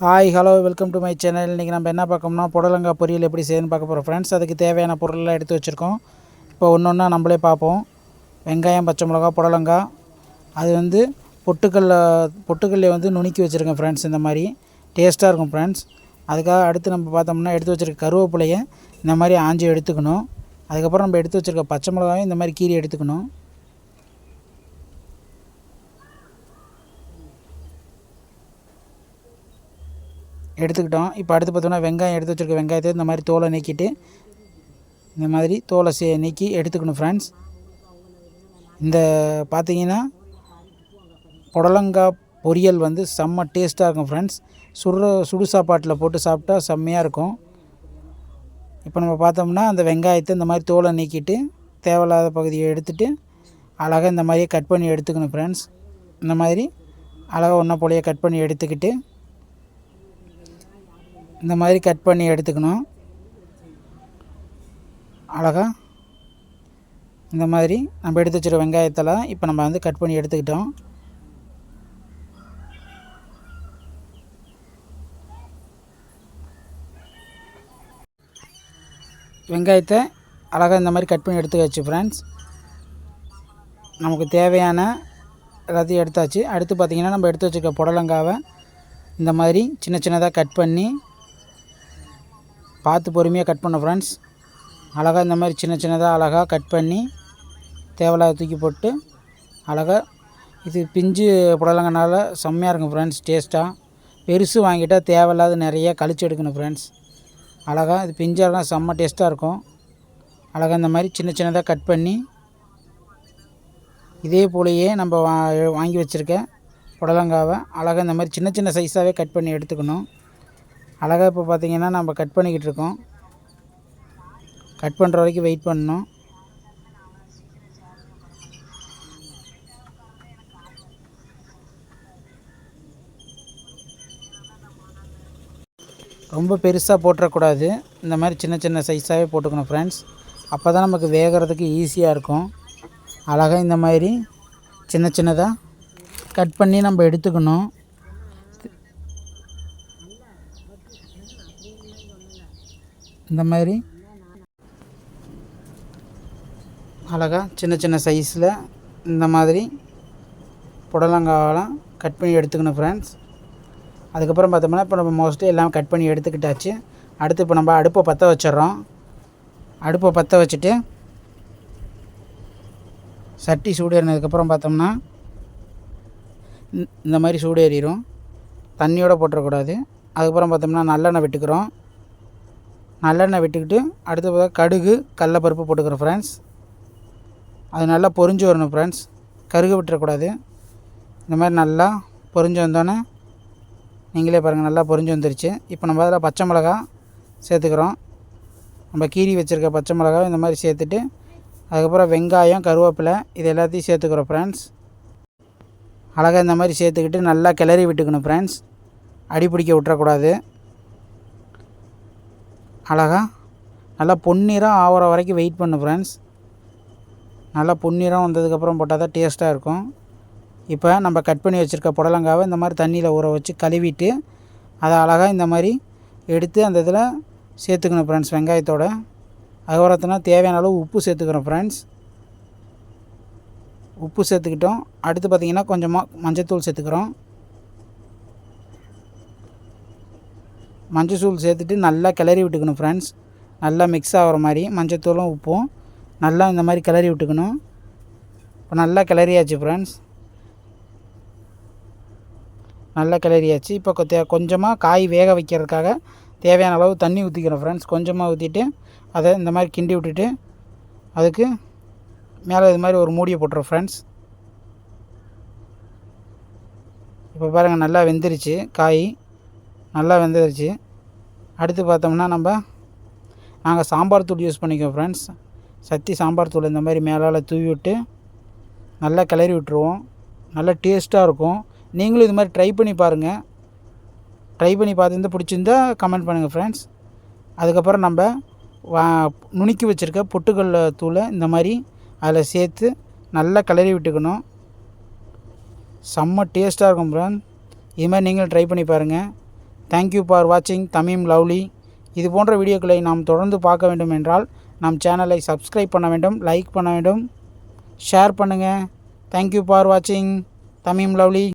Hi hello welcome to my channel இன்றைக்கி நம்ம என்ன பார்க்கோம்னா புடலங்காய் பொரியல் எப்படி செய்யணும்னு பார்க்க போகிறோம் ஃப்ரெண்ட்ஸ் அதுக்கு தேவையான பொருளெல்லாம் எடுத்து வச்சுருக்கோம். இப்போ ஒன்று ஒன்றா நம்மளே பார்ப்போம். வெங்காயம் பச்சை மிளகா புடலங்காய் அது வந்து பொட்டுக்கல்ல பொட்டுக்கல்லை வந்து நுணுக்கி வச்சுருக்கேன் ஃப்ரெண்ட்ஸ் இந்த மாதிரி. டேஸ்ட்டாக இருக்கும் ஃப்ரெண்ட்ஸ் அதுக்காக அடுத்து நம்ம பார்த்தோம்னா எடுத்து வச்சுருக்க கருவேப்பிலையை இந்த மாதிரி ஆஞ்சி எடுத்துக்கணும். அதுக்கப்புறம் நம்ம எடுத்து வச்சுருக்க பச்சை மிளகாயும் இந்த மாதிரி கீரி எடுத்துக்கணும். எடுத்துக்கிட்டோம். இப்போ அடுத்து பார்த்தோம்னா வெங்காயம் எடுத்து வச்சுருக்க வெங்காயத்தை இந்த மாதிரி தோலை நீக்கிட்டு இந்த மாதிரி தோலை சே நீக்கி எடுத்துக்கணும் ஃப்ரெண்ட்ஸ் இந்த பார்த்தீங்கன்னா புடலங்காய் பொரியல் வந்து செம்ம டேஸ்ட்டாக இருக்கும் ஃப்ரெண்ட்ஸ் சுடுற சுடு சாப்பாட்டில் போட்டு சாப்பிட்டா செம்மையாக இருக்கும். இப்போ நம்ம பார்த்தோம்னா அந்த வெங்காயத்தை இந்த மாதிரி தோலை நீக்கிட்டு தேவையில்லாத பகுதியை எடுத்துட்டு அழகாக இந்த மாதிரியே கட் பண்ணி எடுத்துக்கணும் ஃப்ரெண்ட்ஸ் இந்த மாதிரி அழகாக ஒன்றா போலையே கட் பண்ணி எடுத்துக்கிட்டு இந்த மாதிரி கட் பண்ணி எடுத்துக்கணும். அழகாக இந்த மாதிரி நம்ம எடுத்து வச்சுருக்க வெங்காயத்தெல்லாம் இப்போ நம்ம வந்து கட் பண்ணி எடுத்துக்கிட்டோம். வெங்காயத்தை அழகாக இந்த மாதிரி கட் பண்ணி எடுத்துக்காச்சு ஃப்ரெண்ட்ஸ் நமக்கு தேவையான எல்லாத்தையும் எடுத்தாச்சு. அடுத்து பார்த்திங்கன்னா நம்ம எடுத்து வச்சுருக்க புடலங்காவை இந்த மாதிரி சின்ன சின்னதாக கட் பண்ணி பார்த்து பொறுமையாக கட் பண்ண ஃப்ரெண்ட்ஸ் அழகாக இந்த மாதிரி சின்ன சின்னதாக அழகாக கட் பண்ணி தேவையில்லாத தூக்கி போட்டு அழகாக இது பிஞ்சு புடலங்கனால செம்மையாக இருக்கும் ஃப்ரெண்ட்ஸ் டேஸ்ட்டாக பெருசு வாங்கிட்டால் தேவையில்லாத நிறைய கழிச்சு எடுக்கணும் ஃப்ரெண்ட்ஸ் அழகாக இது பிஞ்செல்லாம் செம்ம டேஸ்ட்டாக இருக்கும். அழகாக இந்த மாதிரி சின்ன சின்னதாக கட் பண்ணி இதே போலயே நம்ம வா வாங்கி வச்சுருக்க புடலங்காவை அழகாக இந்த மாதிரி சின்ன சின்ன சைஸாகவே கட் பண்ணி எடுத்துக்கணும். அழகாக இப்போ பார்த்திங்கன்னா நம்ம கட் பண்ணிக்கிட்டு இருக்கோம். கட் பண்ணுற வரைக்கும் வெயிட் பண்ணணும். ரொம்ப பெருசாக போட்டுறக்கூடாது. இந்த மாதிரி சின்ன சின்ன சைஸாகவே போட்டுக்கணும் ஃப்ரெண்ட்ஸ் அப்போ தான் நமக்கு வேகிறதுக்கு ஈஸியாக இருக்கும். அழகாக இந்த மாதிரி சின்ன சின்னதாக கட் பண்ணி நம்ம எடுத்துக்கணும். இந்த மாதிரி. அழகாக சின்ன சின்ன சைஸில் இந்த மாதிரி புடலங்காவெல்லாம் கட் பண்ணி எடுத்துக்கணும் ஃப்ரெண்ட்ஸ் அதுக்கப்புறம் பார்த்தோம்னா இப்போ நம்ம மோஸ்ட்லி எல்லாம் கட் பண்ணி எடுத்துக்கிட்டாச்சு. அடுத்து இப்போ நம்ம அடுப்பை பற்ற வச்சிடுறோம். அடுப்பை பற்ற வச்சுட்டு சட்டி சூடு ஏறினதுக்கப்புறம் பார்த்தோம்னா இந்த மாதிரி சூடு ஏறிடும் தண்ணியோடு போட்டுறக்கூடாது. அதுக்கப்புறம் பார்த்தோம்னா நல்லெண்ணெய் விட்டுக்கிறோம். நல்லெண்ணெய் விட்டுக்கிட்டு அடுத்து பார்த்தா கடுகு கடலப்பருப்பு போட்டுக்கிறேன் ஃப்ரெண்ட்ஸ் அது நல்லா பொரிஞ்சு வரணும் ஃப்ரெண்ட்ஸ் கருக விட்டுறக்கூடாது. இந்த மாதிரி நல்லா பொரிஞ்சு வந்தோன்னே நீங்களே பாருங்கள் நல்லா பொரிஞ்சு வந்துருச்சு. இப்போ நம்ம அதில் பச்சை மிளகா சேர்த்துக்கிறோம். நம்ம கீரி வச்சுருக்க பச்சை மிளகா இந்த மாதிரி சேர்த்துட்டு அதுக்கப்புறம் வெங்காயம் கருவேப்பிலை இது எல்லாத்தையும் சேர்த்துக்கிறோம் ஃப்ரெண்ட்ஸ் அழகாக இந்த மாதிரி சேர்த்துக்கிட்டு நல்லா கிளறி விட்டுக்கணும் ஃப்ரெண்ட்ஸ் அடி பிடிக்க விட்டுறக்கூடாது. அழகாக நல்லா பொன்னிறம் ஆகிற வரைக்கும் வெயிட் பண்ணு ஃப்ரெண்ட்ஸ் நல்லா பொன்னிறம் வந்ததுக்கப்புறம் போட்டால் தான் டேஸ்ட்டாக இருக்கும். இப்போ நம்ம கட் பண்ணி வச்சுருக்க புடலங்காவை இந்த மாதிரி தண்ணியில் ஊற வச்சு கழுவிட்டு அதை அழகாக இந்த மாதிரி எடுத்து அந்த இதில் சேர்த்துக்கணும் ஃப்ரெண்ட்ஸ் வெங்காயத்தோட. அதுக்கப்புறத்துனா தேவையான அளவு உப்பு சேர்த்துக்கிறோம் ஃப்ரெண்ட்ஸ் உப்பு சேர்த்துக்கிட்டோம். அடுத்து பார்த்திங்கன்னா கொஞ்சமாக மஞ்சத்தூள் சேர்த்துக்கிறோம். மஞ்சத்தூள் சேர்த்துட்டு நல்லா கிளறி விட்டுக்கணும் ஃப்ரெண்ட்ஸ் நல்லா மிக்ஸ் ஆகிற மாதிரி மஞ்சத்தூளும் உப்பும் நல்லா இந்த மாதிரி கிளறி விட்டுக்கணும். இப்போ நல்லா கிளறியாச்சு ஃப்ரெண்ட்ஸ் நல்லா கிளறியாச்சு. இப்போ தே கொஞ்சமாக காய் வேக வைக்கிறதுக்காக தேவையான அளவு தண்ணி ஊற்றிக்கிறோம் ஃப்ரெண்ட்ஸ் கொஞ்சமாக ஊற்றிட்டு அதை இந்த மாதிரி கிண்டி விட்டுட்டு அதுக்கு மேலே இது மாதிரி ஒரு மூடியை போட்டுரும் ஃப்ரெண்ட்ஸ் இப்போ பாருங்கள் நல்லா வெந்துருச்சு காய். நல்லா வெந்துருச்சு. அடுத்து பார்த்தோம்னா நம்ம நாங்கள் சாம்பார் தூள் யூஸ் பண்ணிக்கோம் ஃப்ரெண்ட்ஸ் சத்தி சாம்பார் தூள் இந்த மாதிரி மேலால் தூவி விட்டு நல்லா கிளறி விட்டுருவோம். நல்லா டேஸ்ட்டாக இருக்கும். நீங்களும் இது மாதிரி ட்ரை பண்ணி பாருங்கள் ட்ரை பண்ணி பார்த்துருந்து பிடிச்சிருந்தா கமெண்ட் பண்ணுங்கள் ஃப்ரெண்ட்ஸ் அதுக்கப்புறம் நம்ம வா நுணுக்கி வச்சுருக்க பொட்டுக்கல்ல தூளை இந்த மாதிரி அதில் சேர்த்து நல்லா கிளறி விட்டுக்கணும். செம்ம டேஸ்ட்டாக இருக்கும் ஃப்ரெண்ட் இது மாதிரி நீங்களும் ட்ரை பண்ணி பாருங்கள் தேங்க்யூ ஃபார் வாட்சிங் தமிம் லவ்லி இது போன்ற வீடியோக்களை நாம் தொடர்ந்து பார்க்க வேண்டும் என்றால் நம் சேனலை சப்ஸ்கிரைப் பண்ண வேண்டும் லைக் பண்ண வேண்டும் ஷேர் பண்ணுங்கள் தேங்க்யூ ஃபார் வாட்சிங் தமிம் லவ்லி